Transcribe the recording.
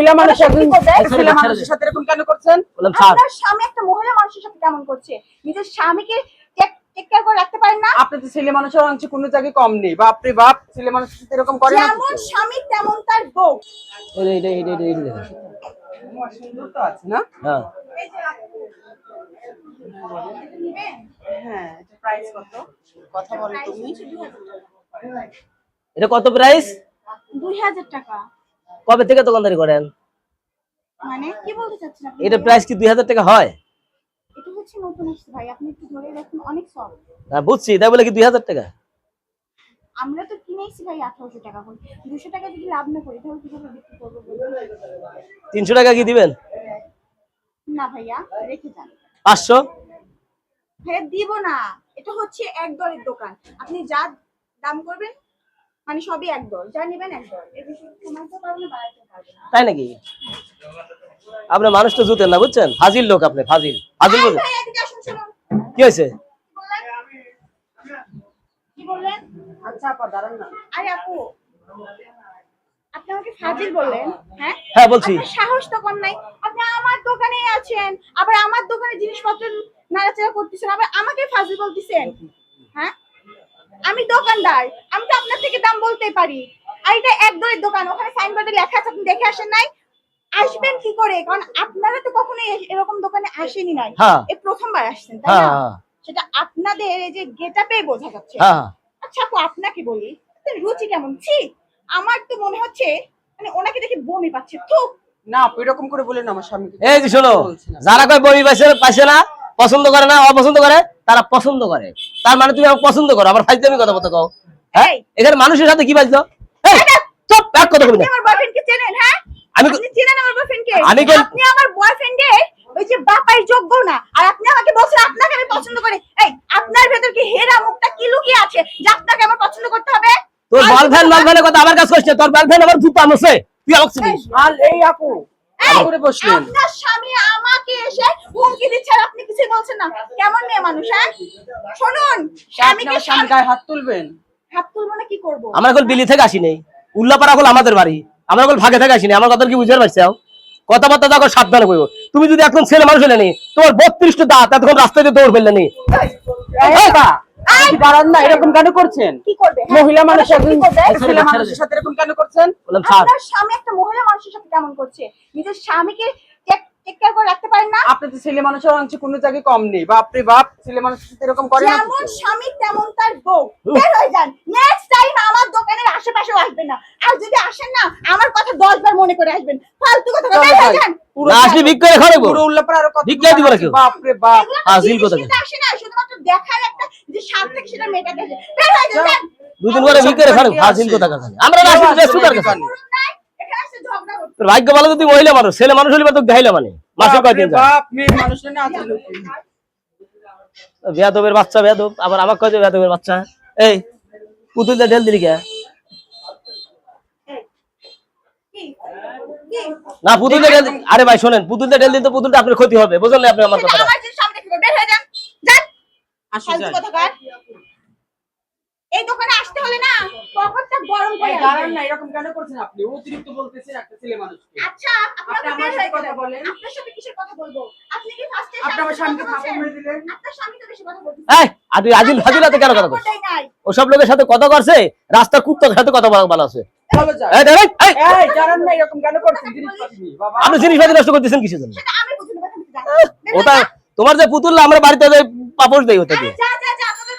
মহিলা মানুষ ওরা একজন ছেলে মানুষের সাথে এরকম কেন করছেন? আপনার স্বামী একটা মহিলা মানুষের সাথে কেমন করছে? নিজের স্বামীকে টেক করে রাখতে পারেন না? আপনি তো ছেলে মানুষের অংশ কোনো জায়গায় কম নেই। বাপরে বাপ ছেলে মানুষের এরকম করে না যেমন স্বামী তেমন তার বউ। এই যে, এইটা এইটা এইটা এইটা দেখেন সুন্দর তো আছে না? হ্যাঁ। হ্যাঁ এটা প্রাইস কত? কথা বলো তুমি। এটা কত প্রাইস দুই হাজার টাকা। কবে থেকে দোকানদারি করেন? মানে কি বলতে চাচ্ছেন আপনি? এটা প্রাইস কি দুই হাজার টাকা হয়? এটা হচ্ছে নতুন আসছে ভাই আপনি একটু ধরে রাখুন অনেক সফট বুঝছি তাই বলে কি দুই হাজার টাকা? আমরা তো কিনেছি ভাই টাকা করে। দুশো টাকা যদি লাভ না করি তাহলে কীভাবে বিক্রি করব বলুন? তিনশো টাকা কি দিবেন? না ভাইয়া রেখে যান। পাঁচশো? ভাইয়া দিব না। এটা হচ্ছে এক দরের দোকান। আপনি যা দাম করবেন মানে সবই এক যা নেবেন এক বেশি না না তাই নাকি? আপনি মানুষ তো জুতেন না বুঝছেন? ফাজিল লোক আপনি ফাজিল। শুনুন। কি হয়েছে? কি বললেন? আচ্ছা আপা দাঁড়ান না। আরে আপু আপনি আমাকে ফাজিল বললেন হ্যাঁ? হ্যাঁ বলছি। সাহস তো কম নাই। আপনি আমার দোকানে আছেন আবার আমার দোকানে জিনিসপত্র নাড়াচাড়া করতেছেন আবার আমাকে ফাজিল বলতেছেন। হ্যাঁ আমি দোকানদার আমি তো আপনার থেকে দাম বলতে পারি। আর এটা এক দরের দোকান ওখানে সাইনবোর্ডে লেখা আছে আপনি দেখে আসেন নাই। আসবেন কি করে? কারণ আপনারা তো কখনো এরকম দোকানে আসেনি নাই। হ্যাঁ। এই প্রথমবার আসছেন তাই হ্যাঁ না? হ্যাঁ। সেটা আপনাদের এই যে গেটাপে বোঝা যাচ্ছে। হ্যাঁ আচ্ছা আপু আপনাকে বলি রুচি কেমন? ছি আমার তো মনে হচ্ছে মানে ওনাকে দেখে বমি পাচ্ছে থুক না আপু এরকম করে বলেন আমার স্বামীকে এই যে শোনো যারা কয় বমি পাইছে পাইছে না পছন্দ করে না অপছন্দ করে? তারা পছন্দ করে। তার মানে তুমি আমাকে পছন্দ করো আবার ফাইজলামি কথা মতো কও। হ্যাঁ? এখানে মানুষের সাথে কি বাজলো চুপ এক কথা বলি আমার বয়ফ্রেন্ডকে চেনেন হ্যাঁ? আমি আপনি চেনেন আমার বয়ফ্রেন্ডকে আমি আপনি আমার বয়ফ্রেন্ডের ওই যে বাপাই যোগ্য না আর আপনি আমাকে বলছেন আপনাকে আমি পছন্দ করি। এই আপনার ভেতর কি হেরা মুখটা কি লুকিয়ে আছে যে আপনাকে আমার পছন্দ করতে হবে? তোর যদি- গার্লফ্রেন্ডের কথা আমার কাছে কইছে তোর গার্লফ্রেন্ড আমার জুতা আমছে তুই আমাকে এই আপু। করে বসলেন আপনার স্বামী আমাকে এসে হুমকি দিচ্ছে আর আপনি কিছুই বলছেন না কেমন মেয়ে মানুষ হ্যাঁ শুনুন স্বামীকে আমার স্বামী গায়ে হাত তুলবেন হাত তুলবো না কি করব আমরা এখন থেকে আসি নাই উল্লাপাড়া হল আমাদের বাড়ি আমরা এখন ভাগে থেকে আসি নাই আমার কথা কি বুঝতে পারছ কথাবার্তা দেখো সাবধানে কইব তুমি যদি এখন ছেলে মানুষ হলে নি তোমার বত্রিশটা দাঁত এতক্ষণ রাস্তায় দিয়ে দৌড় ফেললে নি এই আপনি দাঁড়ান না? এরকম কেন করছেন? কি করবে? হ্যাঁ? মহিলা মানুষ ওরা একজন কি করবে? ছেলে মানুষের সাথে এরকম কেন করছেন? আপনার স্বামী একটা মহিলা মানুষের সাথে কেমন করছে? নিজের স্বামীকে টেক করে রাখতে পারেন না? আপনি তো ছেলে মানুষের অংশ কোনো জায়গায় কম নেই। বাপরে বাপ ছেলে মানুষের এরকম করে না। যেমন স্বামী তেমন তার বউ। বের হয়ে যান। নেক্সট টাইম আমার দোকানের আশেপাশেও আসবেন না। আর যদি আসেন না আমার কথা দশ বার মনে করে আসবেন। ফালতু কথা। বের হয়ে। যান। পুরো আসলে ভিক করে পুরো আরও দিব বাপরে বাপ। কথা আসে না। দেখার একটা যে স্বাদ থেকে সেটা মেটাতে। দুদিন পরে করে খাওয়াবো হাজিল কথা কথা আমরা না আসলে কথা ভাগ্য ভালো যদি মহিলা মানুষ ছেলে মানুষ হলে তো দেখাইলে মানে। মাসে কয়দিন বাপ মেয়ে মানুষের না আছে বেয়াদবের বাচ্চা বেয়াদব। আবার আমার কয় যে বেয়াদবের বাচ্চা? এই পুতুলটা ঢেল দিলি কে? না পুতুলটা আরে ভাই শোনেন পুতুলটা ঢেল দিন তো পুতুলটা আপনার ক্ষতি হবে। বুঝলেন না আপনি আমার সেটা কথাটা আমার জিনিস সামনে থেকে বের হয়ে যান যান আসো ফালতু যাই। কথাকার। এই দোকানে আসতে হলে না পকেটটা গরম করে দাঁড়ান না এরকম কেন করছেন আপনি? অতিরিক্ত বলতেছেন একটা ছেলে মানুষকে। আচ্ছা আপনি আমার সাথে কথা বলেন। আপনার সাথে কিসের কথা বলব? আপনি কি ফার্স্টে আপনি আমার স্বামীকে থাপ্পড় মেরে দিলেন। আপনার স্বামী তো বেশি কথা বলতেছে। এই আজিল ফাজিল কেন কথা নাই। ওসব লোকের সাথে কথা করছে রাস্তা কুত্তার সাথে কথা বলা ভালো আছে। চলো যাই। এই দাঁড়ান, এই, এই দাঁড়ান না এরকম কেন করছেন? জিনিসপাতি বাবা। আপনি জিনিসপাতি নষ্ট করতেছেন কিসের জন্য? ওটা তোমার যে পুতুল আমরা বাড়িতে আরে দিয়ে যা, যা, যা, তোদের